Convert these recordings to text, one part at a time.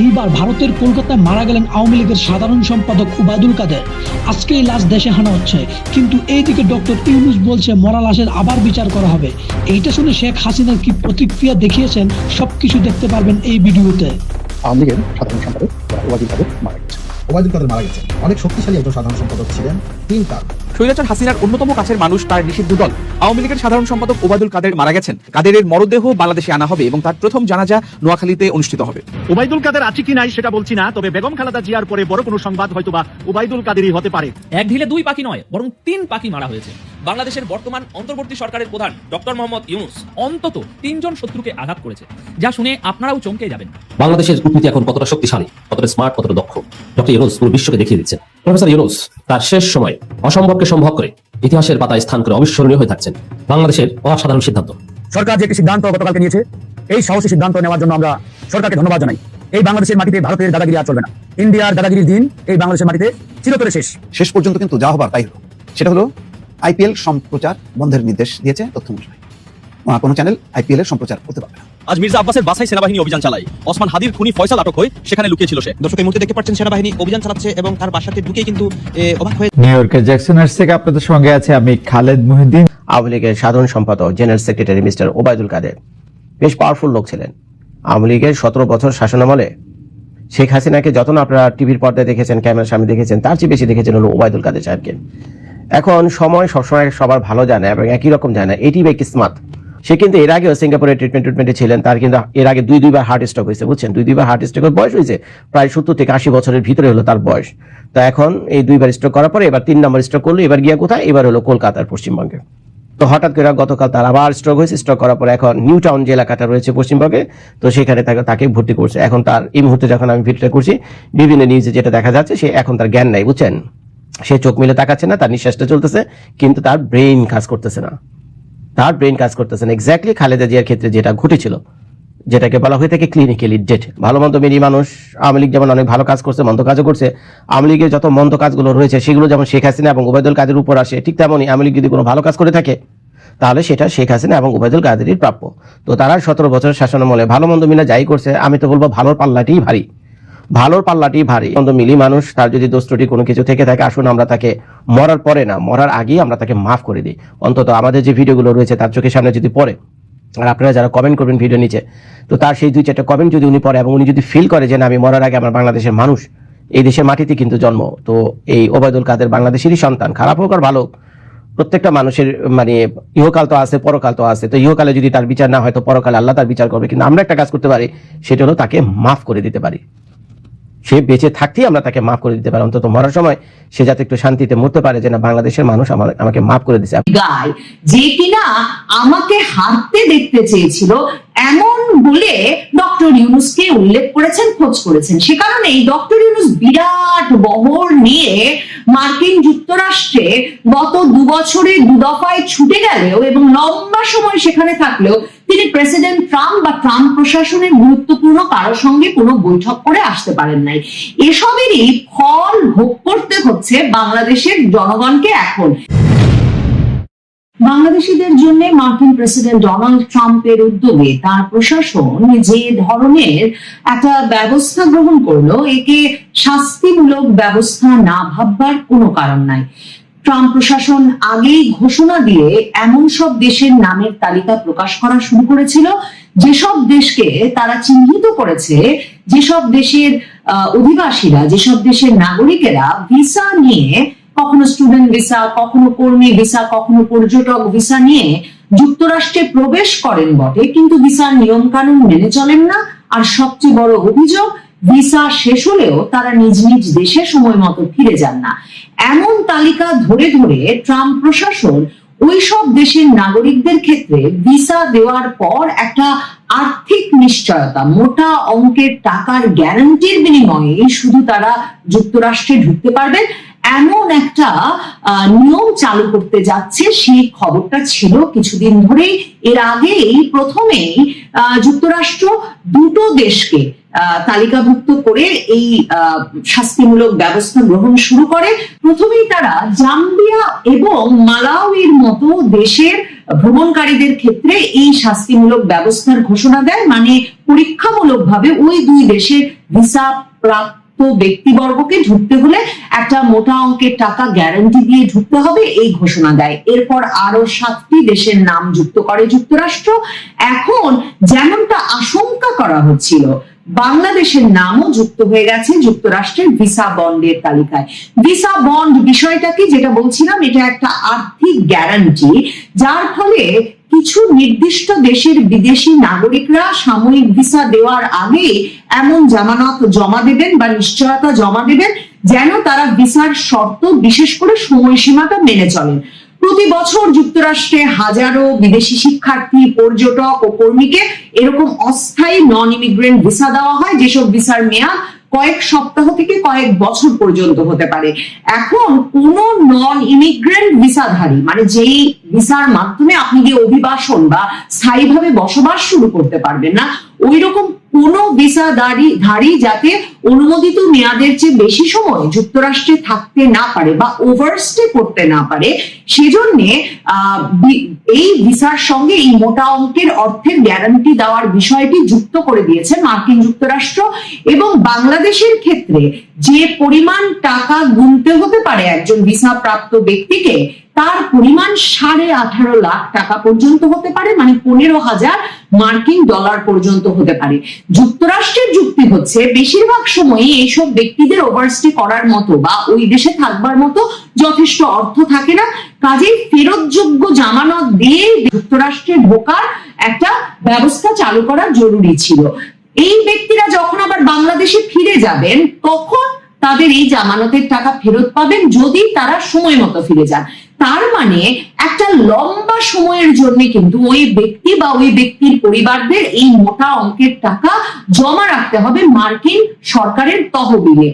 এইবার ভারতের কলকাতায় মারা গেলেন আওয়ামী লীগের সাধারণ সম্পাদক উবায়দুল কাদের। আজকে এই লাশ দেশে হানা হচ্ছে। কিন্তু এইদিকে ডক্টর ইউনুস বলছে মরা লাশের আবার বিচার করা হবে। এইটা শুনে শেখ হাসিনার কি প্রতিক্রিয়া দেখিয়েছেন সবকিছু দেখতে পারবেন এই ভিডিওতে। আওয়ামী লীগের সাধারণ সম্পাদক ওবায়দুল কাদের মারা গেছেন ওবায়দুল কাদের মারা গেছেন অনেক শক্তিশালী একজন সাধারণ সম্পাদক ছিলেন। তিন তার স্বৈরাচার হাসিনার অন্যতম কাছের মানুষ তার নিষিদ্ধ দল। আওয়ামী লীগের সাধারণ সম্পাদক ওবায়দুল কাদের মারা গেছেন। কাদেরের মরদেহ বাংলাদেশে আনা হবে এবং তার প্রথম জানাজা নোয়াখালীতে অনুষ্ঠিত হবে। ওবায়দুল কাদের আছে কি নাই সেটা বলছি না তবে বেগম খালেদা জিয়ার পরে বড় কোনো সংবাদ হয়তোবা ওবায়দুল কাদেরই হতে পারে। এক ঢিলে দুই পাখি নয় বরং তিন পাখি মারা হয়েছে। বাংলাদেশের বর্তমান অন্তর্বর্তী সরকারের প্রধান ডক্টর মোহাম্মদ ইউনুস অন্তত তিনজন শত্রুকে আঘাত করেছে যা শুনে আপনারাও চমকে যাবেন। বাংলাদেশের কূটনীতি এখন কতটা শক্তিশালী কতটা স্মার্ট কতটা দক্ষ? ডক্টর ইউনুস পুরো বিশ্বকে দেখিয়ে দিচ্ছেন। প্রফেসর ইউনুস তার শেষ সময় অসম্ভবকে সম্ভব করে ইতিহাসের পাতায় স্থান করে অবিস্মরণীয় হয়ে থাকছেন বাংলাদেশের অসাধারণ সিদ্ধান্ত। সরকার যে একটি সিদ্ধান্ত গতকালকে নিয়েছে এই সাহসী সিদ্ধান্ত নেওয়ার জন্য আমরা সরকারকে ধন্যবাদ জানাই। এই বাংলাদেশের মাটিতে ভারতের দাদাগিরি আর চলবে না। ইন্ডিয়ার দাদাগিরির দিন এই বাংলাদেশের মাটিতে চিরতরে শেষ। শেষ পর্যন্ত কিন্তু যা হবার তাই হলো। সেটা হলো আইপিএল সম্প্রচার বন্ধের নির্দেশ দিয়েছে তথ্য মন্ত্রণালয় কোনো চ্যানেল আইপিএল এর সম্প্রচার করতে পারবে না। আজ মির্জা আব্বাসের বাসায় সেনাবাহিনী অভিযান চালায়। ওসমান হাদির খুনি ফয়সাল আটক হয়ে সেখানে লুকিয়ে ছিল সে। দর্শক এই মুহূর্তে দেখতে পাচ্ছেন সেনাবাহিনী অভিযান চালাচ্ছে এবং তার বাসাতে ঢুকে কিন্তু অবাক হয়ে নিউ ইয়র্কের জ্যাকসনার্স থেকে আপনাদের সঙ্গে আছে আমি খালেদ মুহিদ্দিন। আওয়ামী লীগের সাধারণ সম্পাদক general secretary mister Obaidul Quader. বেশ পাওয়ারফুল লোক ছিলেন। আওয়ামী লীগের সতেরো বছর শাসনামলে শেখ হাসিনাকে যত না আপনারা টিভির পর্দায় দেখেছেন ক্যামেরার সামনে দেখেছেন তার চেয়ে বেশি দেখেছেন হলো ওবায়দুল কাদের সাহেবকে। এখন সময় সবসময় সবার ভালো জানে এবং একই রকম জানে। এটি বা কিসমত সে কিন্তু এর আগেও সিঙ্গাপুরে ট্রিটমেন্ট ট্রিটমেন্টে ছিলেন, তার কিন্তু এর আগে দুই, দুইবার হার্ট স্ট্রোক হয়েছে, বুঝছেন? দুই, দুইবার হার্ট স্ট্রোকের বয়স হয়েছে, প্রায় সত্তর থেকে আশি বছরের ভিতরে হলো তার বয়স। তো এখন এই দুইবার স্ট্রোক করার পরে এবার তিন নম্বর স্ট্রোক করল, এবার গিয়া কোথায়? এবার হলো কলকাতার পশ্চিমবঙ্গে। তো হঠাৎ করে গতকাল তার আবার স্ট্রোক হয়েছে স্ট্রোক করার পরে এখন নিউ টাউন যে এলাকাটা রয়েছে পশ্চিমবঙ্গে, তো সেখানে তাকে তাকে ভর্তি করছে। এখন তার, এই মুহূর্তে যখন আমি ভিডিওটা করছি, বিভিন্ন নিউজে যেটা দেখা যাচ্ছে, সে এখন তার জ্ঞান নাই, বুঝছেন? সে চোখ মিলে তাকাচ্ছে না, তার নিঃশ্বাসটা চলতেছে, কিন্তু তার ব্রেইন কাজ করতেছে না। তার ব্রেন কাজ করতেছে না। এক্স্যাক্টলি খালেদা জিয়ার ক্ষেত্রে যেটা ঘটেছিল, যেটাকে বলা হয়ে থাকে ক্লিনিক্যালি ডেট ভালো মন্দ মিনি মানুষ, আওয়ামী লীগ যেমন অনেক ভালো কাজ করছে, মন্দ কাজও করছে, আওয়ামী লীগের যত মন্দ কাজগুলো রয়েছে, সেগুলো যেমন শেখ হাসিনা এবং ওবায়দুল কাদের উপর আসে, ঠিক তেমনই আওয়ামী লীগ যদি কোনো ভালো কাজ করে থাকে, তাহলে সেটা শেখ হাসিনা এবং ওবায়দুল কাদেরই প্রাপ্য। তো তারা সতেরো বছর শাসনামলে ভালো মন্দ মিলে যাই করছে, আমি তো বলব ভালোর পাল্লাটিই ভারী। ভালোর পাল্লাটি ভারী। মন্দ মিলি মানুষ, তার যদি দোষটি কোনো কিছু থেকে থাকে, আসুন আমরা তাকে মরার পরে না, মরার আগেই আমরা তাকে মাফ করে দিই। অন্তত আমাদের যে ভিডিওগুলো রয়েছে, তার চোখের সামনে যদি পড়ে, আর আপনারা যারা কমেন্ট করবেন ভিডিও নিচে, তো তার সেই দুই চারটা কমেন্ট যদি উনি পড়ে এবং উনি যদি ফিল করে যে না, আমি মরার আগে আমার বাংলাদেশের মানুষ, এই দেশের মাটিতে কিন্তু জন্ম, তো এই ওবায়দুল কাদের বাংলাদেশেরই সন্তান, খারাপ হোক আর ভালো প্রত্যেকটা মানুষের মানে ইহকাল তো আছে, পরকাল তো আছে, তো ইহকালে যদি তার বিচার না হয়, তো পরকালে আল্লাহ তার বিচার করবে, কিন্তু আমরা একটা কাজ করতে পারি, সেটা হলো তাকে মাফ করে দিতে পারি। সে বেঁচে থাকতেই আমরা তাকে মাফ করে দিতে পারি। অন্তত মরার সময় সে যাতে একটু শান্তিতে মরতে পারে যে না, বাংলাদেশের মানুষ আমার আমাকে মাফ করে দিছে যে কিনা আমাকে হাঁটতে দেখতে চেয়েছিল এমন বলে ডক্টর ইউনুসকে উল্লেখ করেছেন, খোঁজ করেছেন। সে কারণেই ডক্টর ইউনুস বিরাট বহর নিয়ে মার্কিন যুক্তরাষ্ট্রে গত দু বছরে দু দফায় ছুটে গেলেও এবং লম্বা সময় সেখানে থাকলেও তিনি প্রেসিডেন্ট ট্রাম্প বা ট্রাম্প প্রশাসনের গুরুত্বপূর্ণ কারোর সঙ্গে কোনো বৈঠক করে আসতে পারেন নাই। এসবেরই ফল ভোগ করতে হচ্ছে বাংলাদেশের জনগণকে এখন। বাংলাদেশিদের জন্য মার্কিন প্রেসিডেন্ট ডোনাল্ড ট্রাম্পের উদ্যোগে তার প্রশাসন যে ধরনের একটা ব্যবস্থা গ্রহণ করল, একে শাস্তিমূলক ব্যবস্থা না ভাববার কোনো কারণ নাই। ট্রাম্প প্রশাসন আগেই ঘোষণা দিয়ে এমন সব দেশের নামের তালিকা প্রকাশ করা শুরু করেছিল। যেসব দেশকে তারা চিহ্নিত করেছে, যেসব দেশের অধিবাসীরা, যেসব দেশের নাগরিকেরা ভিসা নিয়ে কখনো স্টুডেন্ট ভিসা কখনো কর্মী ভিসা কখনো পর্যটক ভিসা নিয়ে যুক্তরাষ্ট্রে প্রবেশ করেন বটে, কিন্তু ভিসার নিয়ম কানুন মেনে চলেন না। আর সবচেয়ে বড় অভিযোগ ভিসা শেষ হলেও তারা নিজ নিজ দেশে সময় মতো ফিরে যান না। এমন তালিকা ধরে ধরে ট্রাম্প প্রশাসন ওইসব দেশের নাগরিকদের ক্ষেত্রে ভিসা দেওয়ার পর একটা আর্থিক নিশ্চয়তা, মোটা অঙ্কের টাকার গ্যারান্টির বিনিময়ে শুধু তারা যুক্তরাষ্ট্রে ঢুকতে পারবেন। এমন একটা নিয়ম চালু করতে যাচ্ছে, সেই খবরটা ছিল কিছুদিন ধরেই। এর আগেই প্রথমেই যুক্তরাষ্ট্র দুটো দেশকে তালিকাভুক্ত করে এই শাস্তিমূলক ব্যবস্থা গ্রহণ শুরু করে। প্রথমেই তারা জাম্বিয়া এবং মালাউইর মতো দেশের ভ্রমণকারীদের ক্ষেত্রে এই শাস্তিমূলক ব্যবস্থার ঘোষণা দেয়। মানে পরীক্ষামূলকভাবে ওই দুই দেশের ভিসা প্রাপ্ত ব্যক্তিবর্গকে ঢুকতে হলে একটা মোটা অঙ্কের টাকা গ্যারান্টি দিয়ে ঢুকতে হবে, এই ঘোষণা দেয়। এরপর আরও সাতটি দেশের নাম যুক্ত করে যুক্তরাষ্ট্র। এখন যেমনটা আশঙ্কা করা হচ্ছিল, বাংলাদেশের নামও যুক্ত হয়ে গেছে যুক্তরাষ্ট্রের ভিসা বন্ডের তালিকায়। ভিসা বন্ড বিষয়টা কি যেটা বলছিলাম, এটা একটা আর্থিক গ্যারান্টি যার ফলে কিছু নির্দিষ্ট দেশের বিদেশি নাগরিকরা সাময়িক ভিসা দেওয়ার আগে এমন জামানত জমা দেবেন বা নিশ্চয়তা জমা দেবেন যেন তারা ভিসার শর্ত বিশেষ করে সময়সীমাটা মেনে চলেন। প্রতি বছর যুক্তরাষ্ট্রে হাজারো বিদেশি শিক্ষার্থী, পর্যটক ও কর্মীকে এরকম অস্থায়ী নন ইমিগ্রেন্ট ভিসা দেওয়া হয়, যেসব ভিসার মেয়াদ কয়েক সপ্তাহ থেকে কয়েক বছর পর্যন্ত হতে পারে। এখন কোন নন ইমিগ্রেন্ট ভিসাধারী মানে যেই ভিসার মাধ্যমে আপনি গিয়ে অভিবাসন বা স্থায়ীভাবে বসবাস শুরু করতে পারবেন না ওই রকম কোন ভিসাধারী, ধারী যাতে অনুমোদিত মেয়াদের চেয়ে বেশি সময় যুক্তরাষ্ট্রে থাকতে না পারে বা ওভারস্টে করতে না পারে, সেজন্য এই ভিসার সঙ্গে এই মোটা অঙ্কের অর্থের গ্যারান্টি দেওয়ার বিষয়টি যুক্ত করে দিয়েছে মার্কিন যুক্তরাষ্ট্র এবং বাংলাদেশের ক্ষেত্রে যে পরিমাণ টাকা গুনতে হতে পারে একজন ভিসা প্রাপ্ত ব্যক্তিকে তার পরিমাণ সাড়ে আঠারো লাখ টাকা পর্যন্ত হতে পারে মানে পনেরো হাজার মার্কিন ডলার পর্যন্ত হতে পারে। যুক্তরাষ্ট্রের যুক্তি হচ্ছে, বেশিরভাগ সময়ই এইসব ব্যক্তিদের ওভারস্টে করার মতো বা ওই দেশে থাকবার মতো যথেষ্ট অর্থ থাকে না। কাজেই ফেরতযোগ্য জামানত দিয়ে যুক্তরাষ্ট্রে ঢোকার একটা ব্যবস্থা চালু করা জরুরি ছিল। এই ব্যক্তিরা যখন আবার বাংলাদেশে ফিরে যাবেন, তখন তাদের এই জামানতের টাকা ফেরত পাবেন যদি তারা সময় মতো ফিরে যান। তার মানে একটা লম্বা সময়ের জন্য কিন্তু ওই ব্যক্তি বা ওই ব্যক্তির পরিবারদের এই মোটা অঙ্কের টাকা জমা রাখতে হবে মার্কিন সরকারের তহবিলে।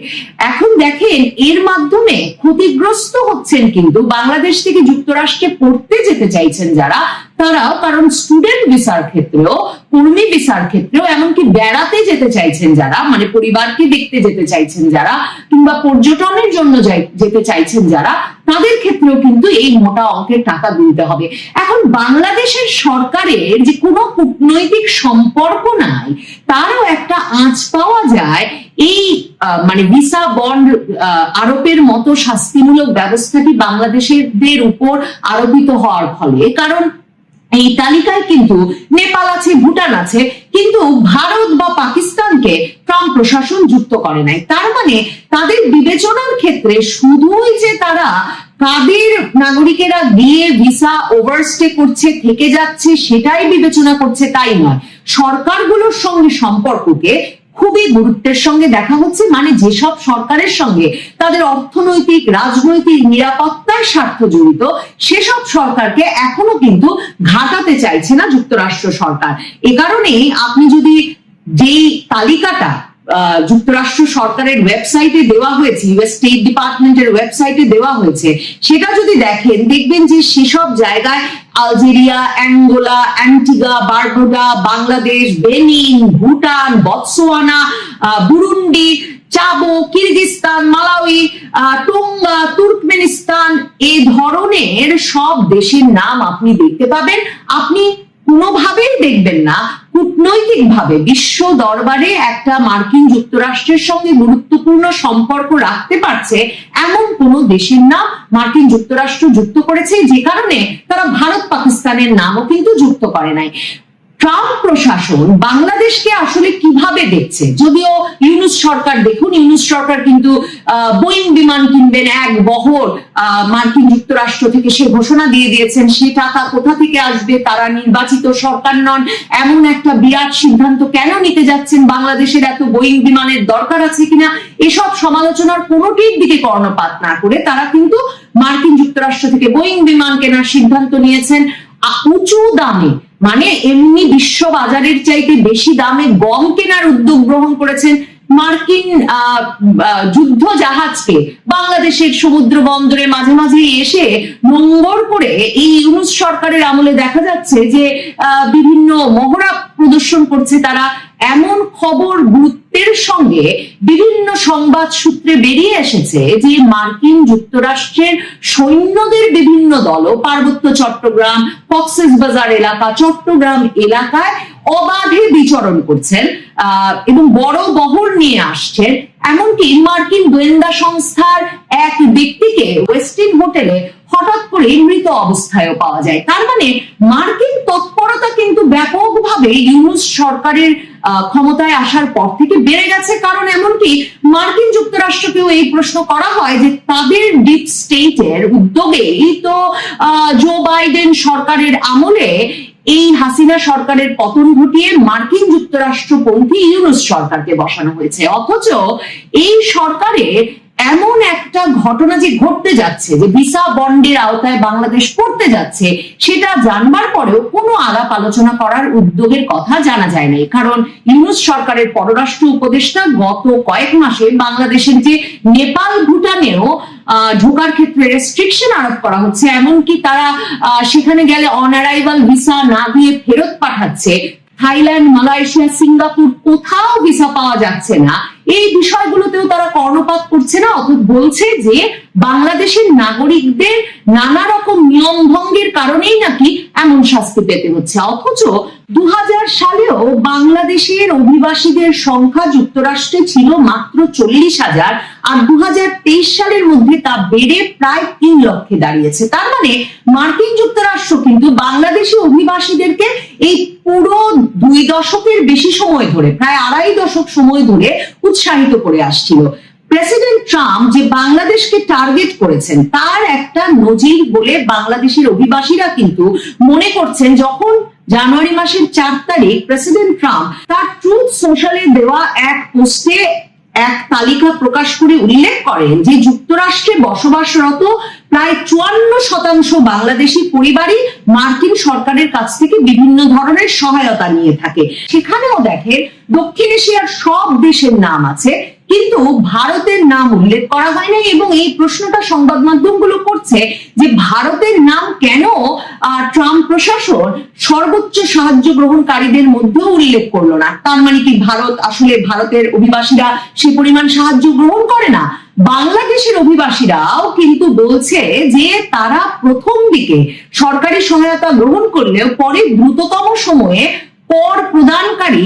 এখন দেখেন, এর মাধ্যমে ক্ষতিগ্রস্ত হচ্ছেন কিন্তু বাংলাদেশ থেকে যুক্তরাষ্ট্রে পড়তে যেতে চাইছেন যারা, তারাও কারণ স্টুডেন্ট ভিসার ক্ষেত্রেও, কর্মী ভিসার ক্ষেত্রেও, এমনকি বেড়াতে যেতে চাইছেন যারা মানে পরিবারকে দেখতে যেতে চাইছেন যারা, কিংবা পর্যটনের জন্য যেতে চাইছেন যারা তাদের ক্ষেত্রেও কিন্তু এই মোটা অঙ্কের টাকা দিতে হবে। এখন বাংলাদেশের সরকারের যে কোনো কূটনৈতিক সম্পর্ক নাই, তারও একটা আঁচ পাওয়া যায় এই মানে ভিসা, বন্ড আরোপের মতো শাস্তিমূলক ব্যবস্থাটি বাংলাদেশের উপর আরোপিত হওয়ার ফলে? কারণ এই তালিকায় কিন্তু নেপাল আছে, ভুটান আছে, কিন্তু ভারত বা পাকিস্তানকে ট্রাম্প প্রশাসন যুক্ত করে নাই। তার মানে তাদের বিবেচনার ক্ষেত্রে শুধুই যে তারা কাদের নাগরিকেরা গিয়ে ভিসা ওভারস্টে করছে, থেকে যাচ্ছে, সেটাই বিবেচনা করছে তাই নয়। সরকারগুলোর সঙ্গে সম্পর্ককে খুবই গুরুত্বের সঙ্গে দেখা হচ্ছে মানে যেসব সরকারের সঙ্গে তাদের অর্থনৈতিক, রাজনৈতিক নিরাপত্তার স্বার্থ জড়িত, সেসব সরকারকে এখনও কিন্তু ঘাটাতে চাইছে না যুক্তরাষ্ট্র সরকার। এ কারণেই আপনি যদি যেই তালিকাটা যুক্তরাষ্ট্র সরকারের ওয়েবসাইটে দেওয়া হয়েছে ইউএস স্টেট ডিপার্টমেন্টের ওয়েবসাইটে দেওয়া হয়েছে। সেটা যদি দেখেন দেখবেন যে সেসব জায়গায় Algeria Angola Antigua Barbuda Bangladesh Benin Bhutan Botswana আহ, বুরুন্ডি চাবো কিরগিস্তান মালাউই টোঙ্গা তুর্কমেনিস্তান এই ধরনের সব দেশের নাম আপনি দেখতে পাবেন। আপনি কোনোভাবেই দেখবেন না কূটনৈতিক ভাবে বিশ্ব দরবারে একটা মার্কিন যুক্তরাষ্ট্রের সঙ্গে গুরুত্বপূর্ণ সম্পর্ক রাখতে পারছে এমন কোন দেশের নাম মার্কিন যুক্তরাষ্ট্র যুক্ত করেছে, যে কারণে তারা ভারত পাকিস্তানের নামও কিন্তু যুক্ত করে নাই। ট্রাম্প প্রশাসন বাংলাদেশকে আসলে কীভাবে দেখছে? যদিও ইউনুস সরকার, দেখুন, ইউনুস সরকার কিন্তু বোয়িং বিমান কিনবেন এক বহর মার্কিন যুক্তরাষ্ট্র থেকে সে ঘোষণা দিয়ে দিয়েছেন, সে টাকা কোথা থেকে আসবে, তারা নির্বাচিত সরকার নন। এমন একটা বিরাট সিদ্ধান্ত কেন নিতে যাচ্ছেন? বাংলাদেশের এত বোয়িং বিমানের দরকার আছে কিনা? এসব সমালোচনার কোনোটির দিকে কর্ণপাত না করে তারা কিন্তু মার্কিন যুক্তরাষ্ট্র থেকে বোয়িং বিমান কেনার সিদ্ধান্ত নিয়েছেন। উঁচু দামে মানে এমনি বিশ্ব বাজারের চাইতে বেশি দামে গম কেনার উদ্যোগ গ্রহণ করেছেন মার্কিন যুদ্ধ জাহাজকে। বাংলাদেশের সমুদ্র বন্দরে মাঝে মাঝে এসে নোংর করে এই ইউনুস সরকারের আমলে দেখা যাচ্ছে যে বিভিন্ন মহড়া প্রদর্শন করছে তারা এমন খবর গুরুত্বের সঙ্গে বিভিন্ন সংবাদ সূত্রে বেরিয়ে এসেছে যে মার্কিন যুক্তরাষ্ট্রের সৈন্যদের বিভিন্ন দলও পার্বত্য চট্টগ্রাম, কক্সেস বাজার এলাকা, চট্টগ্রাম এলাকায় অবাধে বিচরণ করছেন এবং বড় বহর নিয়ে আসছেন। এমনকি মার্কিন গোয়েন্দা সংস্থার এক ব্যক্তিকে ওয়েস্টিন হোটেলে হঠাৎ করে মৃত অবস্থায়ও পাওয়া যায়। তার মানে মার্কিন তৎপরতা কিন্তু ব্যাপকভাবে ইউনুস সরকারের ক্ষমতায় আসার পর থেকে বেড়ে গেছে। কারণ এমনকি মার্কিন যুক্তরাষ্ট্রকেও এই প্রশ্ন করা হয় যে তাদের ডিপ স্টেটের উদ্যোগেই তো জো বাইডেন সরকারের আমলে এই হাসিনা সরকারের পতন ঘটিয়ে মার্কিন যুক্তরাষ্ট্রপন্থী ইউনুস সরকারকে বসানো হয়েছে। অথচ এই সরকারের এমন একটা ঘটনা যে ঘটতে যাচ্ছে, যে ভিসা বন্ডের আওতায় বাংলাদেশ পড়তে যাচ্ছে, সেটা জানবার পরেও কোনো আলাপ আলোচনা করার উদ্যোগের কথা জানা যায় নাই কারণ ইউনুস সরকারের পররাষ্ট্র উপদেষ্টা গত কয়েক মাসে বাংলাদেশের যে নেপাল ভুটানেও ঢোকার ক্ষেত্রে রেস্ট্রিকশন আরোপ করা হচ্ছে। এমনকি তারা সেখানে গেলে অনারাইভাল ভিসা না দিয়ে ফেরত পাঠাচ্ছে। থাইল্যান্ড, মালয়েশিয়া, সিঙ্গাপুর কোথাও ভিসা পাওয়া যাচ্ছে না। এই বিষয়গুলোতেও তারা কর্ণপাত করছে না অথচ বলছে যে বাংলাদেশের নাগরিকদের নানা রকম নিয়ম ভঙ্গের কারণেই নাকি এমন শাস্তি পেতে হচ্ছে। অথচ দু হাজার সালেও বাংলাদেশের অভিবাসীদের সংখ্যা যুক্তরাষ্ট্রে ছিল মাত্র চল্লিশ হাজার, আর দু সালের মধ্যে তা বেড়ে প্রায় তিন লক্ষে দাঁড়িয়েছে। তার মানে মার্কিন যুক্তরাষ্ট্র কিন্তু বাংলাদেশি অভিবাসীদেরকে এই পুরো দুই দশকের বেশি সময় ধরে, প্রায় আড়াই দশক সময় ধরে উৎসাহিত করে আসছিল। প্রেসিডেন্ট ট্রাম্প যে বাংলাদেশকে টার্গেট করেছেন, তার একটা নজির বলে বাংলাদেশের অভিবাসীরা কিন্তু মনে করছেন, যখন জানুয়ারি মাসের চার তারিখ প্রেসিডেন্ট ট্রাম্প তার ট্রুথ সোশ্যালে দেওয়া এক পোস্টে এক তালিকা প্রকাশ করে উল্লেখ করেন যে যুক্তরাষ্ট্রে বসবাসরত প্রায় চুয়ান্ন শতাংশ বাংলাদেশি পরিবারই মার্কিন সরকারের কাছ থেকে বিভিন্ন ধরনের সহায়তা নিয়ে থাকে। সেখানেও দেখেন দক্ষিণ এশিয়ার সব দেশের নাম আছে। কিন্তু ভারতের নাম উল্লেখ করা হয় নাই এবং এই প্রশ্নটা সংবাদ মাধ্যমগুলো করছে যে ভারতের নাম কেন ট্রাম্প প্রশাসন সর্বোচ্চ সাহায্য গ্রহণকারীদের মধ্যেও উল্লেখ করল না? তার মানে কি ভারত, আসলে ভারতের অভিবাসীরা সে পরিমাণ সাহায্য গ্রহণ করে না? বাংলাদেশের অভিবাসীরাও কিন্তু বলছে যে তারা প্রথম দিকে সরকারি সহায়তা গ্রহণ করলেও পরে দ্রুততম সময়ে কর প্রদানকারী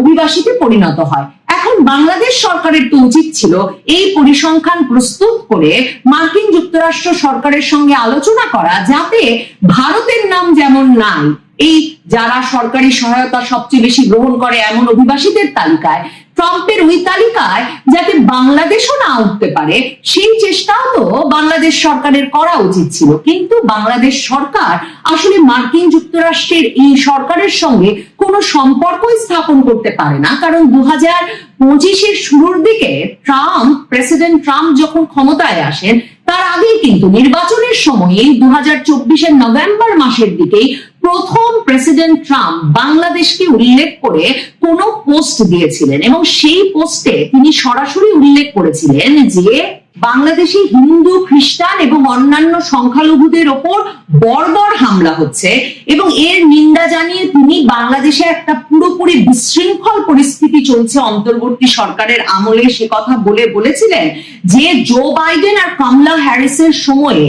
অভিবাসীতে পরিণত হয়। এখন বাংলাদেশ সরকারের তো উচিত ছিল এই পরিসংখ্যান প্রস্তুত করে মার্কিন যুক্তরাষ্ট্র সরকারের সঙ্গে আলোচনা করা যাতে ভারতের নাম যেমন নাই। এই যারা সরকারি সহায়তা সবচেয়ে বেশি গ্রহণ করে এমন অভিবাসীদের তালিকায়, ট্রাম্পের ওই তালিকায় যাতে বাংলাদেশও না উঠতে পারে, সেই চেষ্টাও তো বাংলাদেশ সরকারের করা উচিত ছিল। কিন্তু বাংলাদেশ সরকার আসলে মার্কিন যুক্তরাষ্ট্রের এই সরকারের সঙ্গে কোনো সম্পর্কই স্থাপন করতে পারে না। কারণ দু হাজার পঁচিশের শুরুর দিকে ট্রাম্প, প্রেসিডেন্ট ট্রাম্প যখন ক্ষমতায় আসেন তার আগেই কিন্তু নির্বাচনের সময়ে দু হাজার চব্বিশের নভেম্বর মাসের দিকে প্রথম প্রেসিডেন্ট ট্রাম্প বাংলাদেশকে উল্লেখ করে কোন পোস্ট দিয়েছিলেন এবং সেই পোস্টে তিনি সরাসরি উল্লেখ করেছিলেন যে বাংলাদেশে হিন্দু, খ্রিস্টান এবং অন্যান্য সংখ্যালঘুদের ওপর বর্বর হামলা হচ্ছে এবং এর নিন্দা জানিয়ে তিনি বাংলাদেশে একটা পুরোপুরি বিশৃঙ্খল পরিস্থিতি চলছে অন্তর্বর্তী সরকারের আমলে। সে কথা বলে বলেছিলেন যে জো বাইডেন আর কমলা হ্যারিসের সময়ে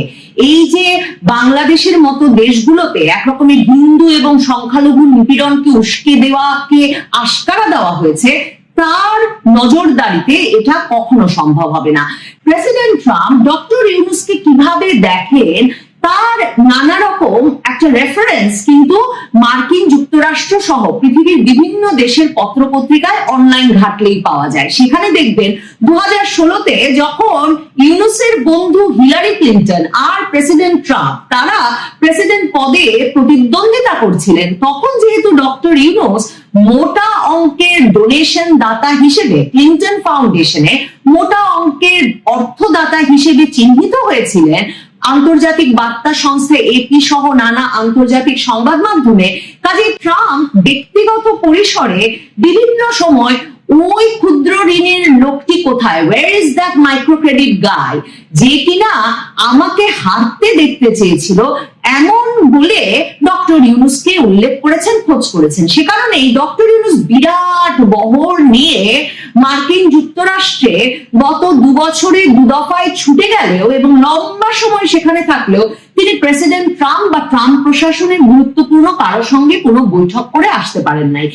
এই যে বাংলাদেশের মতো দেশগুলোতে একরকমের হিন্দু এবং সংখ্যালঘু নিপীড়নকে উস্কে দেওয়াকে আস্কারা দেওয়া হয়েছে তার নজরদারিতে এটা কখনো সম্ভব হবে না। প্রেসিডেন্ট ট্রাম্প ডক্টর ইউনুসকে কীভাবে দেখেন তার নানা রকম একটা রেফারেন্স কিন্তু মার্কিন যুক্তরাষ্ট্র সহ পৃথিবীর বিভিন্ন দেশের পত্রপত্রিকায় অনলাইন ঘাটলেই পাওয়া যায়। সেখানে দেখবেন দু হাজার ষোলোতে যখন ইউনুসের বন্ধু হিলারি ক্লিন্টন আর প্রেসিডেন্ট ট্রাম্প, তারা প্রেসিডেন্ট পদে প্রতিদ্বন্দ্বিতা করছিলেন, তখন যেহেতু ডক্টর ইউনুস মোটা অঙ্কের ডোনেশন দাতা হিসেবে, ক্লিন্টন ফাউন্ডেশনে মোটা অঙ্কের অর্থদাতা হিসেবে চিহ্নিত হয়েছিলেন আন্তর্জাতিক বার্তা সংস্থা এপি সহ নানা আন্তর্জাতিক সংবাদ মাধ্যমে কাজে ট্রাম্প ব্যক্তিগত পরিসরে বিভিন্ন সময় ওই ক্ষুদ্র ঋণের লোকটি কোথায়? Where is that micro credit guy যে কিনা আমাকে হারতে দেখতে চেয়েছিল, এমন বলে ডক্টর ইউনুসকে উল্লেখ করেছেন, খোঁজ করেছেন। সে কারণেই ডক্টর ইউনুস বিরাট বহর নিয়ে মার্কিন যুক্তরাষ্ট্রে গত দু বছরে দু দফায় ছুটে গেলেও এবং লম্বা সময় সেখানে থাকলেও তিনি প্রেসিডেন্ট ট্রাম্প বা ট্রাম্প প্রশাসনের গুরুত্বপূর্ণ কারোর সঙ্গে কোনো বৈঠক করে আসতে পারেন নাই।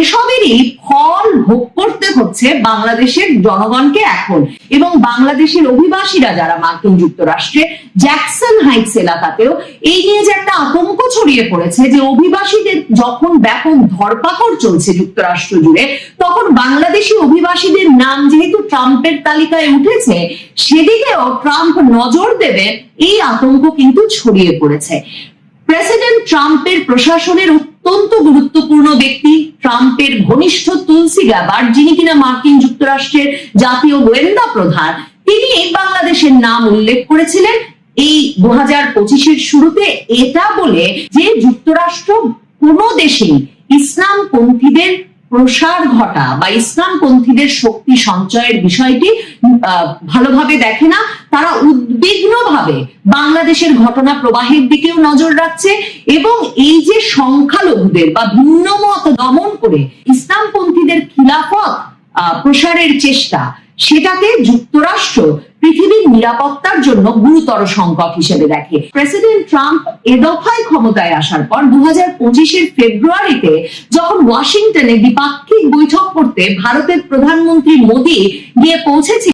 এসবেরই ফল ভোগ করতে হচ্ছে বাংলাদেশের জনগণকে এখন এবং বাংলাদেশের অভিবাসীরা যারা মার্কিন যুক্তরাষ্ট্রে জ্যাকসন হাইটস এলাকাতেও এই নিয়ে যে একটা আতঙ্ক ছড়িয়ে পড়েছে যে অভিবাসীদের যখন ব্যাপক ধরপাকড় চলছে যুক্তরাষ্ট্র জুড়ে, তখন বাংলাদেশি অভিবাসীদের নাম যেহেতু ট্রাম্পের তালিকায় উঠেছে, সেদিকেও ট্রাম্প নজর দেবে, এই আতঙ্ক কিন্তু ছড়িয়ে পড়েছে। প্রেসিডেন্ট ট্রাম্পের প্রশাসনের অত্যন্ত গুরুত্বপূর্ণ ব্যক্তি, ট্রাম্পের ঘনিষ্ঠ তুলসী গ্যাবার যিনি কিনা মার্কিন যুক্তরাষ্ট্রের জাতীয় গোয়েন্দা প্রধান তিনি বাংলাদেশের নাম উল্লেখ করেছিলেন। এই দু হাজার পঁচিশের শুরুতে এটা বলে যে যুক্তরাষ্ট্র কোনো দেশেই ইসলামপন্থীদের প্রসার ঘটা বা ইসলামপন্থীদের শক্তি সঞ্চয়ের বিষয়টি ভালোভাবে দেখে না। তারা উদ্বিগ্ন ভাবে বাংলাদেশের ঘটনা প্রবাহের দিকেও নজর রাখছে এবং এই যে সংখ্যালঘুদের বা ভিন্ন মত দমন করে ইসলামপন্থীদের খিলাফত প্রসারের চেষ্টা সেটাকে যুক্তরাষ্ট্র পৃথিবীর নিরাপত্তার জন্য গুরুতর সংকট হিসেবে দেখে। প্রেসিডেন্ট ট্রাম্প এ দফায় ক্ষমতায় আসার পর দু হাজার ফেব্রুয়ারিতে যখন ওয়াশিংটনে দ্বিপাক্ষিক বৈঠক করতে ভারতের প্রধানমন্ত্রী মোদী গিয়ে পৌঁছেছিলেন